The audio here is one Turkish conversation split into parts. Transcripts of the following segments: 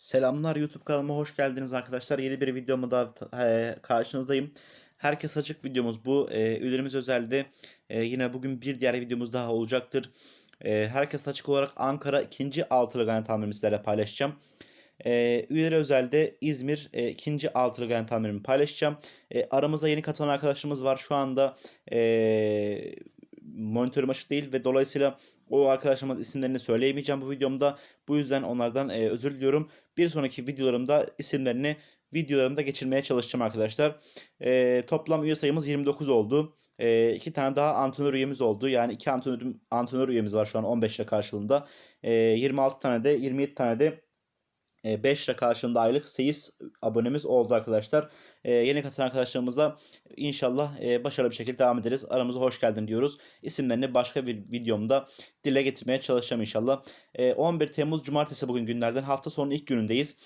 Selamlar YouTube kanalıma hoş geldiniz arkadaşlar. Yeni bir videomu da e, karşınızdayım. Herkes açık videomuz bu. E, üyelerimiz özelde. E, yine bugün bir diğer videomuz daha olacaktır. E, herkes açık olarak Ankara ikinci altılı gane tahminimi sizlerle paylaşacağım. E, üyeleri özelde İzmir e, ikinci altılı gane tahminimi paylaşacağım. E, aramızda yeni katılan arkadaşlarımız var. Şu anda e, monitörüm açık değil ve dolayısıyla o arkadaşlarımız isimlerini söyleyemeyeceğim bu videomda. Bu yüzden onlardan e, özür diliyorum. Bir sonraki videolarımda isimlerini videolarımda geçirmeye çalışacağım arkadaşlar. E, toplam üye sayımız 29 oldu. E, iki tane daha antrenör üyemiz oldu. Yani iki antrenör, antrenör üyemiz var şu an 15 lira karşılığında. E, 26 tane de 27 tane de 5 lira karşılığında aylık seyis abonemiz oldu arkadaşlar. Ee, yeni katılan arkadaşlarımızla inşallah e, başarılı bir şekilde devam ederiz. Aramıza hoş geldin diyoruz. İsimlerini başka bir videomda dile getirmeye çalışacağım inşallah. Ee, 11 Temmuz Cumartesi bugün günlerden hafta sonu ilk günündeyiz.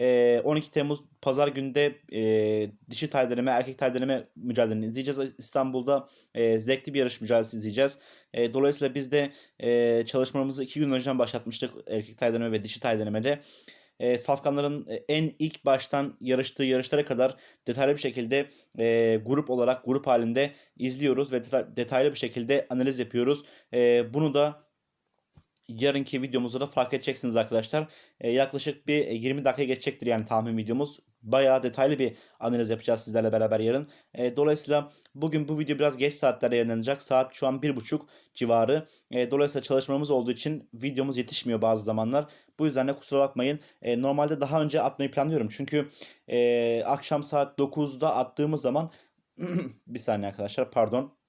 Ee, 12 Temmuz Pazar günde e, dişi tay deneme, erkek tay deneme mücadeleni izleyeceğiz. İstanbul'da e, zevkli bir yarış mücadelesi izleyeceğiz. E, dolayısıyla biz de e, çalışmalarımızı 2 gün önceden başlatmıştık erkek tay deneme ve dişi tay denemede e, safkanların e, en ilk baştan yarıştığı yarışlara kadar detaylı bir şekilde e, grup olarak grup halinde izliyoruz ve deta- detaylı bir şekilde analiz yapıyoruz. E, bunu da yarınki videomuzda da fark edeceksiniz arkadaşlar. E, yaklaşık bir 20 dakika geçecektir yani tahmin videomuz. Bayağı detaylı bir analiz yapacağız sizlerle beraber yarın. E, dolayısıyla bugün bu video biraz geç saatlerde yayınlanacak. Saat şu an 1.30 civarı. E, dolayısıyla çalışmamız olduğu için videomuz yetişmiyor bazı zamanlar. Bu yüzden de kusura bakmayın. E, normalde daha önce atmayı planlıyorum. Çünkü e, akşam saat 9'da attığımız zaman bir saniye arkadaşlar pardon.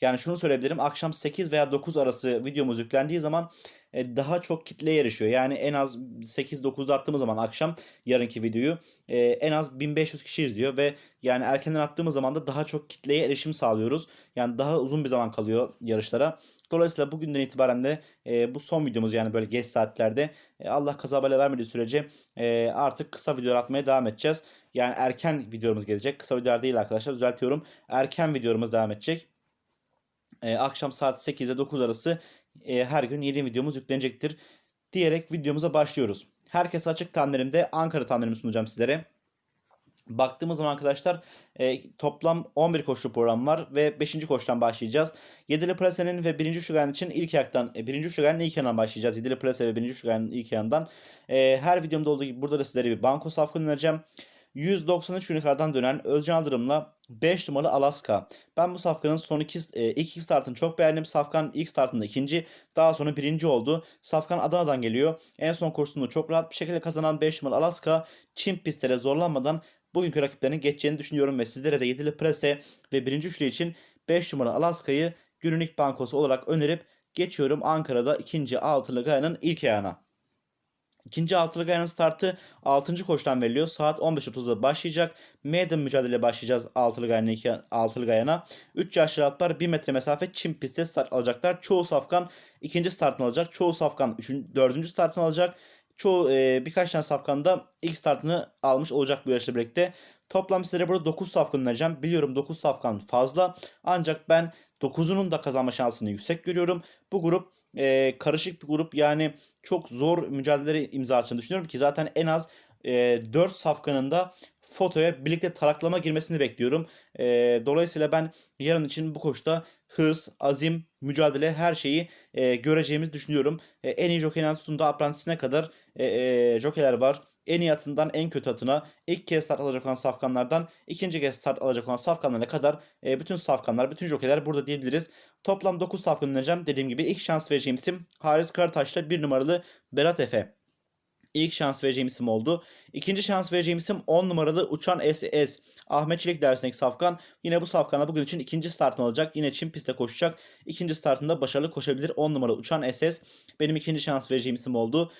Yani şunu söyleyebilirim. Akşam 8 veya 9 arası videomuz yüklendiği zaman e, daha çok kitle yarışıyor. Yani en az 8-9'da attığımız zaman akşam yarınki videoyu e, en az 1500 kişi izliyor ve yani erkenden attığımız zaman da daha çok kitleye erişim sağlıyoruz. Yani daha uzun bir zaman kalıyor yarışlara. Dolayısıyla bugünden itibaren de e, bu son videomuz yani böyle geç saatlerde e, Allah kaza bela vermediği sürece e, artık kısa videolar atmaya devam edeceğiz. Yani erken videomuz gelecek. Kısa videolar değil arkadaşlar düzeltiyorum. Erken videolarımız devam edecek. E, akşam saat 8 ile 9 arası e, her gün yeni videomuz yüklenecektir. Diyerek videomuza başlıyoruz. Herkes açık tahminlerimde Ankara tahminimi sunacağım sizlere. Baktığımız zaman arkadaşlar e, toplam 11 koşu program var ve 5. koşudan başlayacağız. Yedili Plase'nin ve 1. Şugan'ın için ilk ayaktan, e, 1. Şugan'ın ilk yanından başlayacağız. Yedili Plase ve 1. Şugan'ın ilk yanından. E, her videomda olduğu gibi burada da sizlere bir banko safkı önereceğim. 193 gün yukarıdan dönen Özcan Yıldırım'la 5 numaralı Alaska. Ben bu safkanın son iki, e, ilk iki startını çok beğendim. Safkan ilk startında ikinci, daha sonra birinci oldu. Safkan Adana'dan geliyor. En son kursunu çok rahat bir şekilde kazanan 5 numaralı Alaska çim pistlere zorlanmadan bugünkü rakiplerinin geçeceğini düşünüyorum ve sizlere de yedili prese ve birinci üçlü için 5 numaralı Alaska'yı günün ilk bankosu olarak önerip geçiyorum Ankara'da ikinci altılı gayanın ilk ayağına. İkinci altılı gayanın startı 6. koştan veriliyor. Saat 15.30'da başlayacak. Maiden mücadele başlayacağız altılı gayana. Altılı gayana. 3 yaşlı atlar 1 metre mesafe çim pistte start alacaklar. Çoğu safkan ikinci startını alacak. Çoğu safkan 3. 4. startını alacak. Çoğu e, birkaç tane safkan da ilk startını almış olacak bu yarışla birlikte. Toplam sizlere burada 9 safkan önereceğim. Biliyorum 9 safkan fazla. Ancak ben 9'unun da kazanma şansını yüksek görüyorum. Bu grup e, karışık bir grup yani çok zor mücadeleleri imza atacağını düşünüyorum ki zaten en az e, 4 safkanın da fotoya birlikte taraklama girmesini bekliyorum. E, dolayısıyla ben yarın için bu koşuda hırs, azim, mücadele her şeyi e, göreceğimizi düşünüyorum. E, en iyi jockey'in tutunda aprentisine kadar e, e, jockeyler var. En iyi atından en kötü atına ilk kez start alacak olan safkanlardan ikinci kez start alacak olan safkanlara kadar e, bütün safkanlar, bütün jockeyler burada diyebiliriz. Toplam 9 safkan önereceğim. Dediğim gibi ilk şans vereceğim isim Haris Karataş'ta 1 numaralı Berat Efe. İlk şans vereceğim isim oldu. İkinci şans vereceğim isim 10 numaralı Uçan SS. Ahmet Çelik dersindeki safkan. Yine bu safkanla bugün için ikinci startını alacak. Yine Çin pistte koşacak. İkinci startında başarılı koşabilir. 10 numaralı Uçan SS. Benim ikinci şans vereceğim isim oldu.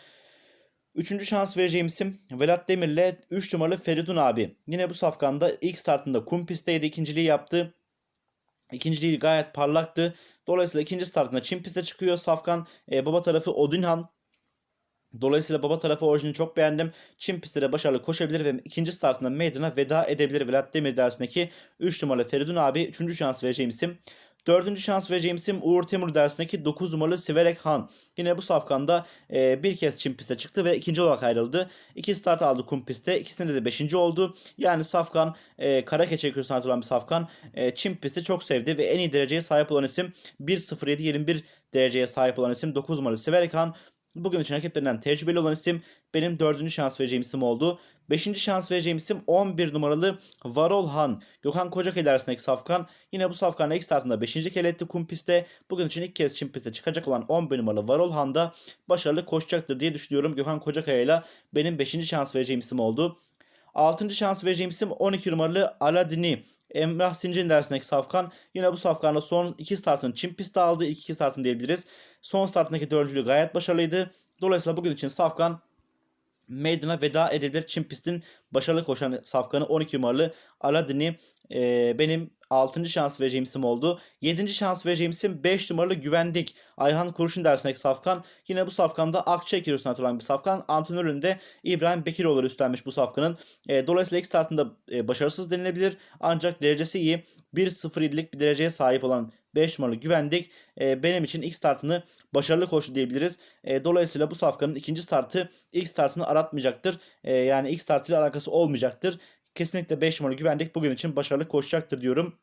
Üçüncü şans vereceğim isim Velat Demir'le 3 numaralı Feridun abi. Yine bu safkanda ilk startında kum pistteydi. ikinciliği yaptı. İkinciliği gayet parlaktı. Dolayısıyla ikinci startında Çin piste çıkıyor. Safkan e, baba tarafı Odinhan. Dolayısıyla baba tarafı orijinali çok beğendim. Çin pistte başarılı koşabilir ve ikinci startında meydana veda edebilir. Velat Demir dersindeki 3 numaralı Feridun abi 3. şans vereceğim isim. Dördüncü şans vereceğim isim Uğur Temur dersindeki 9 numaralı Siverek Han. Yine bu safkanda e, bir kez çim piste çıktı ve ikinci olarak ayrıldı. İki start aldı kum pistte. İkisinde de beşinci oldu. Yani safkan e, kara keçe kürsüne olan bir safkan. E, çim pisti çok sevdi ve en iyi dereceye sahip olan isim 1.07.21 dereceye sahip olan isim 9 numaralı Siverek Han. Bugün için rakiplerinden tecrübeli olan isim benim dördüncü şans vereceğim isim oldu. Beşinci şans vereceğim isim 11 numaralı Varol Han. Gökhan Kocakay dersindeki safkan. Yine bu safkanla ilk startında 5. kere etti kum pistte. Bugün için ilk kez çim çıkacak olan 11 numaralı Varol Han da başarılı koşacaktır diye düşünüyorum. Gökhan Kocakaya ile benim 5. şans vereceğim isim oldu. 6. şans vereceğim isim 12 numaralı Aladini. Emrah Sincin dersindeki safkan. Yine bu safkanla son iki startını çim pistte aldı. İlk iki startını diyebiliriz. Son startındaki dördüncülüğü gayet başarılıydı. Dolayısıyla bugün için safkan meydana veda edilir. Çin pistin başarılı koşan safkanı 12 numaralı Aladin'i e, benim 6. şans vereceğim isim oldu. 7. şans vereceğim isim 5 numaralı Güvendik. Ayhan Kurşun dersindeki safkan. Yine bu safkanda Akçayker üstüne atılan bir safkan. Antrenöründe İbrahim Bekiroğlu üstlenmiş bu safkanın. E, dolayısıyla ilk startında e, başarısız denilebilir. Ancak derecesi iyi. 1.07'lik bir dereceye sahip olan 5 numaralı güvendik. E, benim için ilk startını başarılı koştu diyebiliriz. E, dolayısıyla bu safkanın ikinci startı ilk startını aratmayacaktır. E, yani ilk startıyla alakası olmayacaktır. Kesinlikle 5 numaralı güvendik bugün için başarılı koşacaktır diyorum.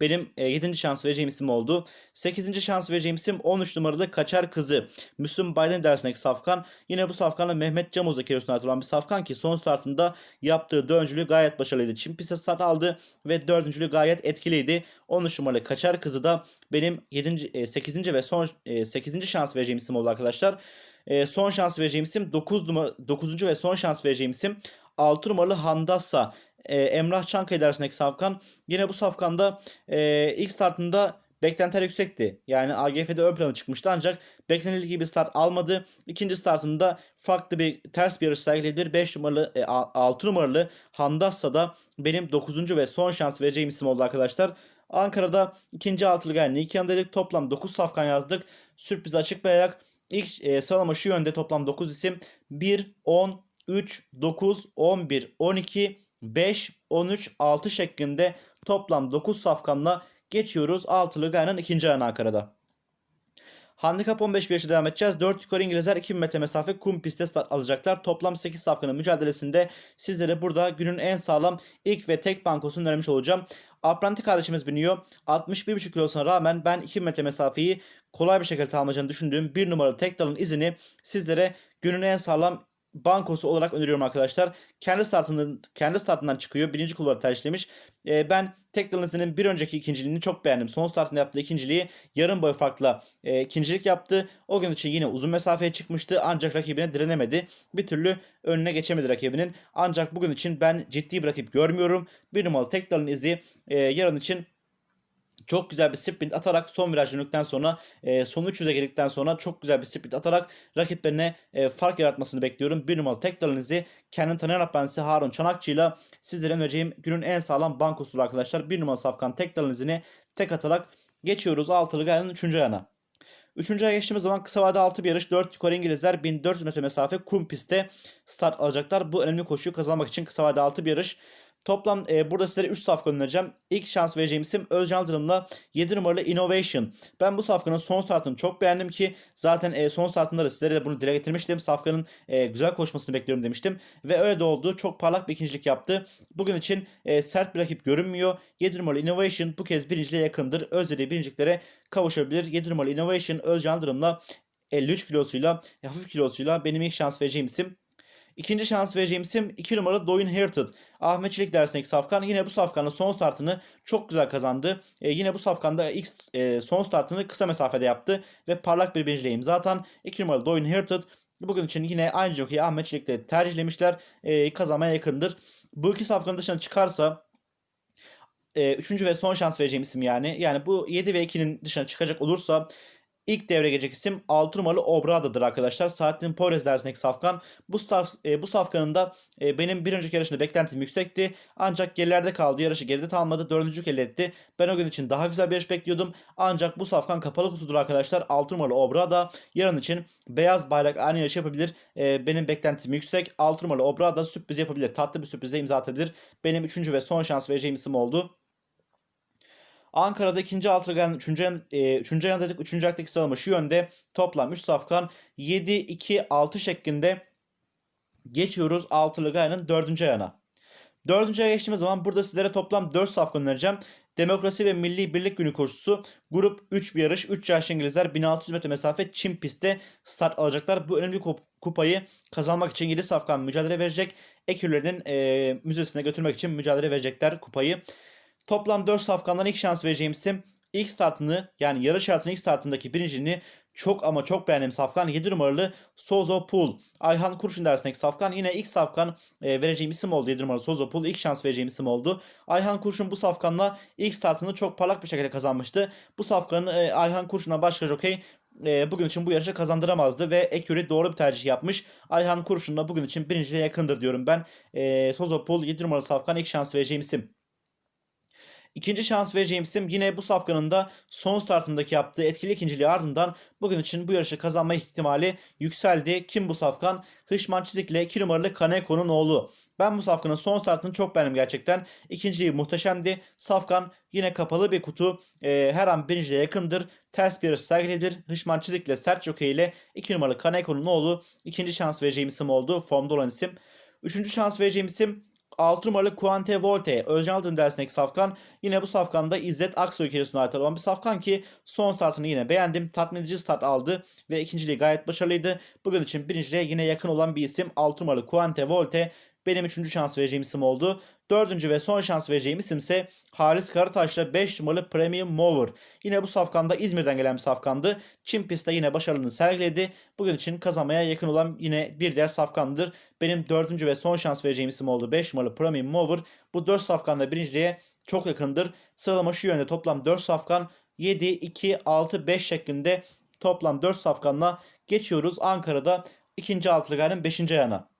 Benim e, 7. şans vereceğim isim oldu. 8. şans vereceğim isim 13 numaralı Kaçar Kızı. Müslüm Biden dersindeki safkan. Yine bu safkanla Mehmet Camoz'a kilosundan atılan bir safkan ki son startında yaptığı dördüncülüğü gayet başarılıydı. Çim piste start aldı ve dördüncülüğü gayet etkiliydi. 13 numaralı Kaçar Kızı da benim 7. E, 8. ve son e, 8. şans vereceğim isim oldu arkadaşlar. E, son şans vereceğim isim 9 numara 9. ve son şans vereceğim isim 6 numaralı Handassa e, Emrah Çankaya dersindeki safkan. Yine bu safkanda e, ilk startında beklentiler yüksekti. Yani AGF'de ön plana çıkmıştı ancak beklenildiği gibi start almadı. İkinci startında farklı bir ters bir yarış sergiledi. 5 numaralı e, 6 numaralı Handassa da benim 9. ve son şans vereceğim isim oldu arkadaşlar. Ankara'da ikinci altılı yani ilk yanındaydık. Toplam 9 safkan yazdık. Sürpriz açık bir. İlk e, sıralama şu yönde toplam 9 isim. 1, 10, 3, 9, 11, 12, 5, 13, 6 şeklinde toplam 9 safkanla geçiyoruz. Altılı Gayan'ın ikinci ayağına Ankara'da. Handikap 15 bir devam edeceğiz. 4 yukarı İngilizler 2 metre mesafe kum pistte alacaklar. Toplam 8 safkanın mücadelesinde sizlere burada günün en sağlam ilk ve tek bankosunu önermiş olacağım. Apranti kardeşimiz biniyor. 61,5 kilosuna rağmen ben 2 metre mesafeyi kolay bir şekilde almayacağını düşündüğüm bir numaralı tek dalın izini sizlere günün en sağlam bankosu olarak öneriyorum arkadaşlar. Kendi startından kendi startından çıkıyor. Birinci kulvarı tercihlemiş. E, ben tek dalınızın bir önceki ikinciliğini çok beğendim. Son startında yaptığı ikinciliği yarım boy farkla e, ikincilik yaptı. O gün için yine uzun mesafeye çıkmıştı ancak rakibine direnemedi. Bir türlü önüne geçemedi rakibinin. Ancak bugün için ben ciddi bir rakip görmüyorum. Bir numaralı tek dalın izi e, yarın için çok güzel bir sprint atarak son viraj döndükten sonra e, son 300'e geldikten sonra çok güzel bir sprint atarak rakiplerine e, fark yaratmasını bekliyorum. Bir numaralı tek dalınızı kendini tanıyan aprensi Harun Çanakçı ile sizlere önereceğim günün en sağlam bankosu arkadaşlar. Bir numaralı safkan tek dalınızını tek atarak geçiyoruz altılı gayanın 3. ayağına. Üçüncü aya geçtiğimiz zaman kısa vade 6 bir yarış 4 yukarı İngilizler 1400 metre mesafe kum pistte start alacaklar. Bu önemli koşuyu kazanmak için kısa vade 6 bir yarış. Toplam e, burada sizlere 3 safka önereceğim. İlk şans vereceğim isim Özcan Yıldırım'la 7 numaralı Innovation. Ben bu safkanın son startını çok beğendim ki zaten e, son startında da sizlere de bunu dile getirmiştim. Safkanın e, güzel koşmasını bekliyorum demiştim. Ve öyle de oldu. Çok parlak bir ikincilik yaptı. Bugün için e, sert bir rakip görünmüyor. 7 numaralı Innovation bu kez birinciliğe yakındır. Özlediği birinciliklere kavuşabilir. 7 numaralı Innovation Özcan Yıldırım'la 53 kilosuyla, hafif kilosuyla benim ilk şans vereceğim isim. İkinci şans vereceğim isim 2 numaralı Doyun Herted. Ahmet Çelik dersindeki safkan yine bu safkanın son startını çok güzel kazandı. E, yine bu safkanda ilk e, son startını kısa mesafede yaptı ve parlak bir birinciliğe imza atan 2 numaralı Doyun Herted bugün için yine aynı jockey'i Ahmet Çelik'le tercihlemişler. E, kazanmaya yakındır. Bu iki safkanın dışına çıkarsa e, üçüncü ve son şans vereceğim isim yani. Yani bu 7 ve 2'nin dışına çıkacak olursa İlk devre gelecek isim 6 numaralı Obrada'dır arkadaşlar. Saatin Porez dersindeki safkan. Bu, staf, e, bu safkanın da e, benim bir önceki yarışında beklentim yüksekti. Ancak gerilerde kaldı. Yarışı geride kalmadı. Dördüncülük elde etti. Ben o gün için daha güzel bir yarış bekliyordum. Ancak bu safkan kapalı kutudur arkadaşlar. 6 numaralı Obrada yarın için beyaz bayrak aynı yarış yapabilir. E, benim beklentim yüksek. 6 numaralı Obrada sürpriz yapabilir. Tatlı bir sürprizle imza atabilir. Benim üçüncü ve son şans vereceğim isim oldu. Ankara'da ikinci altılı gelen 3. E, üçüncü yan dedik. 3. ayaktaki sıralama şu yönde. Toplam 3 safkan 7, 2, 6 şeklinde geçiyoruz altılı gayanın 4. ayağına. 4. aya geçtiğimiz zaman burada sizlere toplam 4 safkan önereceğim. Demokrasi ve Milli Birlik Günü koşusu grup 3 bir yarış 3 yaşlı İngilizler 1600 metre mesafe Çin pistte start alacaklar. Bu önemli kup- kupayı kazanmak için 7 safkan mücadele verecek. Ekürlerinin e, müzesine götürmek için mücadele verecekler kupayı. Toplam 4 safkandan ilk şans vereceğim isim ilk startını yani yarış şartının ilk startındaki birinciliğini çok ama çok beğendiğim safkan 7 numaralı Sozo Pool. Ayhan Kurşun dersindeki safkan yine ilk safkan e, vereceğim isim oldu 7 numaralı Sozo Pool. ilk şans vereceğim isim oldu. Ayhan Kurşun bu safkanla ilk startını çok parlak bir şekilde kazanmıştı. Bu safkanı e, Ayhan Kurşun'a başka jokey e, bugün için bu yarışı kazandıramazdı ve Eküri doğru bir tercih yapmış. Ayhan Kurşun'la bugün için birinciliğe yakındır diyorum ben. E, Sozo Pool 7 numaralı safkan ilk şans vereceğim isim. İkinci şans vereceğim isim yine bu safkanın da son startındaki yaptığı etkili ikinciliği ardından bugün için bu yarışı kazanma ihtimali yükseldi. Kim bu safkan? Hışman Çizik'le 2 numaralı Kaneko'nun oğlu. Ben bu safkanın son startını çok beğendim gerçekten. İkinciliği muhteşemdi. Safkan yine kapalı bir kutu. Ee, her an birinciliğe yakındır. Ters bir yarış sergileyebilir. Hışman Çizik'le sert jockey ile 2 numaralı Kaneko'nun oğlu. ikinci şans vereceğim isim oldu. Formda olan isim. Üçüncü şans vereceğim isim 6 numaralı Quante Volte. Özcan Aldın dersindeki safkan. Yine bu safkanda İzzet Aksoy kilisine ait olan bir safkan ki son startını yine beğendim. Tatmin edici start aldı ve ikinciliği gayet başarılıydı. Bugün için birinciliğe yine yakın olan bir isim 6 numaralı Quante Volte. Benim üçüncü şans vereceğim isim oldu. Dördüncü ve son şans vereceğim isim ise Halis Karataş'la 5 numaralı Premium Mover. Yine bu safkanda İzmir'den gelen bir safkandı. Çin pistte yine başarılığını sergiledi. Bugün için kazanmaya yakın olan yine bir diğer safkandır. Benim dördüncü ve son şans vereceğim isim oldu. 5 numaralı Premium Mover. Bu 4 safkanla birinciliğe çok yakındır. Sıralama şu yönde toplam 4 safkan 7, 2, 6, 5 şeklinde toplam 4 safkanla geçiyoruz. Ankara'da ikinci altılı gayenin 5. ayağına.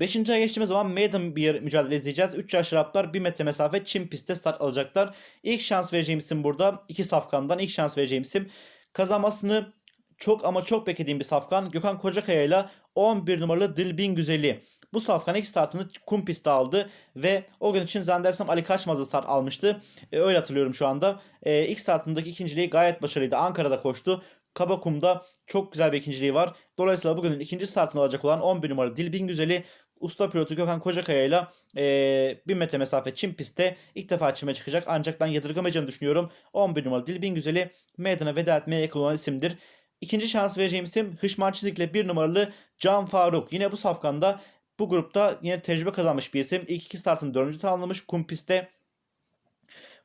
5. aya geçtiğimiz zaman maiden bir mücadele izleyeceğiz. 3 yaş Araplar 1 metre mesafe Çin pistte start alacaklar. İlk şans vereceğim isim burada. 2 safkandan ilk şans vereceğim isim. Kazanmasını çok ama çok beklediğim bir safkan. Gökhan Kocakaya ile 11 numaralı Dilbin Güzeli. Bu safkan ilk startını kum pistte aldı ve o gün için zannedersem Ali Kaçmaz'ı start almıştı. E, öyle hatırlıyorum şu anda. E, ilk startındaki ikinciliği gayet başarılıydı. Ankara'da koştu. Kabakum'da çok güzel bir ikinciliği var. Dolayısıyla bugünün ikinci startını alacak olan 11 numaralı Dilbin Güzeli usta pilotu Gökhan Kocakaya ile e, 1000 metre mesafe Çin pistte ilk defa çime çıkacak. Ancak ben yadırgamayacağını düşünüyorum. 11 numaralı Dilbin Güzeli meydana veda etmeye yakın olan isimdir. İkinci şans vereceğim isim Hışman Çizik'le bir numaralı Can Faruk. Yine bu safkanda bu grupta yine tecrübe kazanmış bir isim. İlk iki startını dördüncü tamamlamış. Kum pistte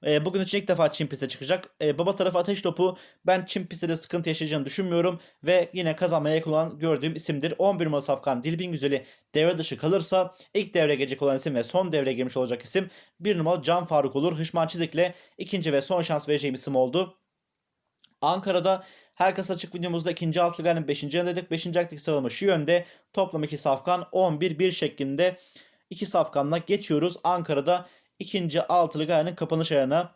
e, bugün için ilk defa Çin piste çıkacak. E, baba tarafı ateş topu. Ben Çin pistte de sıkıntı yaşayacağını düşünmüyorum. Ve yine kazanmaya yakın olan gördüğüm isimdir. 11 numaralı Safkan Dilbin Güzeli devre dışı kalırsa ilk devreye gelecek olan isim ve son devreye girmiş olacak isim 1 numaralı Can Faruk olur. Hışman Çizik'le ikinci ve son şans vereceğim isim oldu. Ankara'da Herkes açık videomuzda ikinci altlı galibin 5. dedik. 5. ayaktaki sıralama şu yönde. Toplam 2 safkan 11-1 şeklinde 2 safkanla geçiyoruz. Ankara'da ikinci altılı gayenin kapanış ayağına.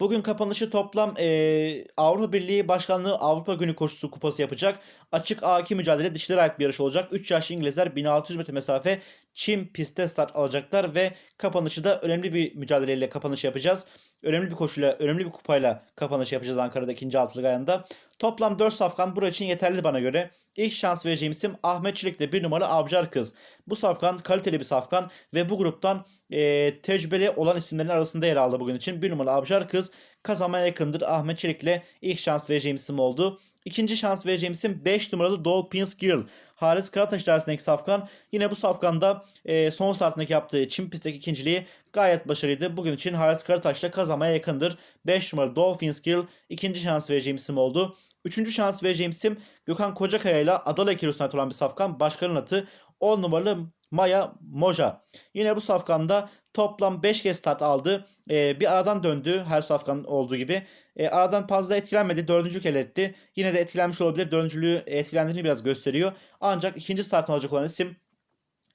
Bugün kapanışı toplam e, Avrupa Birliği Başkanlığı Avrupa Günü Koşusu kupası yapacak. Açık A2 mücadele dişlere ait bir yarış olacak. 3 yaşlı İngilizler 1600 metre mesafe Çin pistte start alacaklar ve kapanışı da önemli bir mücadeleyle kapanış yapacağız. Önemli bir koşuyla, önemli bir kupayla kapanış yapacağız Ankara'da ikinci altılı ayında. Toplam 4 safkan burası için yeterli bana göre. İlk şans vereceğim isim Ahmet Çelik'le bir numara Avcar Kız. Bu safkan kaliteli bir safkan ve bu gruptan e, tecrübeli olan isimlerin arasında yer aldı bugün için. Bir numara Avcar Kız kazanmaya yakındır. Ahmet Çelik'le ilk şans vereceğim isim oldu. İkinci şans vereceğim isim 5 numaralı Dolphins Girl. Halis Karataş dersindeki safkan. Yine bu safkanda e, son startındaki yaptığı Çin pistteki ikinciliği gayet başarılıydı. Bugün için Halis Karataş'la kazanmaya yakındır. 5 numaralı Dolphins Girl ikinci şans vereceğim isim oldu. Üçüncü şans vereceğim isim Gökhan Kocakaya ile Adala Kiros'una olan bir safkan. Başkanın atı 10 numaralı Maya Moja. Yine bu safkanda toplam 5 kez start aldı. Ee, bir aradan döndü her safkan olduğu gibi. Ee, aradan fazla etkilenmedi. Dördüncü kere etti. Yine de etkilenmiş olabilir. Dördüncülüğü etkilendiğini biraz gösteriyor. Ancak ikinci startını alacak olan isim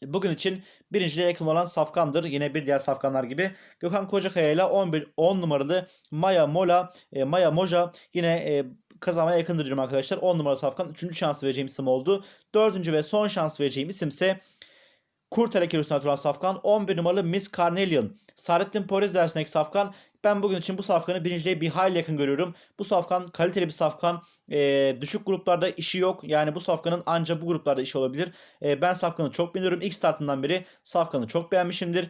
Bugün için birinciliğe yakın olan Safkan'dır. Yine bir diğer Safkanlar gibi. Gökhan Kocakaya ile 11 10 numaralı Maya Mola, e, Maya Moja yine e, kazanmaya yakındır diyorum arkadaşlar. 10 numaralı Safkan 3. şans vereceğim isim oldu. 4. ve son şans vereceğim isim ise Kurtelek Kirus'un Safkan 11 numaralı Miss Carnelian. Saadettin Porez dersindeki Safkan Ben bugün için bu safkanı birinciliğe bir hayli yakın görüyorum. Bu safkan kaliteli bir safkan. E, düşük gruplarda işi yok. Yani bu safkanın ancak bu gruplarda işi olabilir. E, ben safkanı çok beğeniyorum. İlk startından beri safkanı çok beğenmişimdir.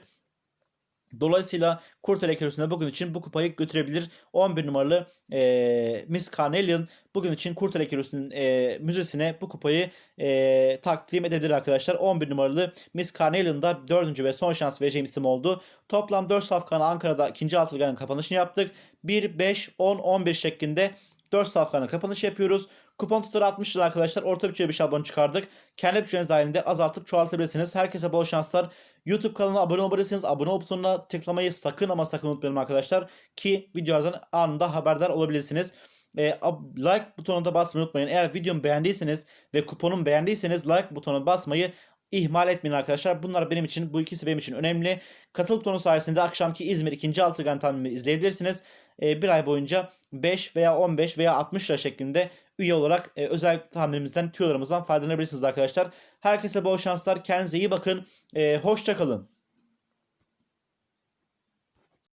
Dolayısıyla Kurtel Körüsü'nde bugün için bu kupayı götürebilir. 11 numaralı e, Miss Carnelian bugün için Kurtel Körüsü'nün e, müzesine bu kupayı e, takdim edebilir arkadaşlar. 11 numaralı Miss Carnelian'da 4. ve son şans vereceğim isim oldu. Toplam 4 safkanı Ankara'da ikinci altılganın kapanışını yaptık. 1, 5, 10, 11 şeklinde 4 safkanın kapanış yapıyoruz. Kupon tutarı 60 lira arkadaşlar. Orta bütçeli bir şablon çıkardık. Kendi bütçeniz dahilinde azaltıp çoğaltabilirsiniz. Herkese bol şanslar. YouTube kanalına abone olabilirsiniz. Abone ol butonuna tıklamayı sakın ama sakın unutmayalım arkadaşlar. Ki videolardan anında haberdar olabilirsiniz. E, like butonuna da basmayı unutmayın. Eğer videomu beğendiyseniz ve kuponumu beğendiyseniz like butonuna basmayı ihmal etmeyin arkadaşlar. Bunlar benim için, bu ikisi benim için önemli. Katıl butonu sayesinde akşamki İzmir 2. Altıgen tahminimi izleyebilirsiniz. E, bir ay boyunca 5 veya 15 veya 60 lira şeklinde üye olarak e, özel tahminimizden, tüyolarımızdan faydalanabilirsiniz arkadaşlar. Herkese bol şanslar. Kendinize iyi bakın. E, hoşça kalın.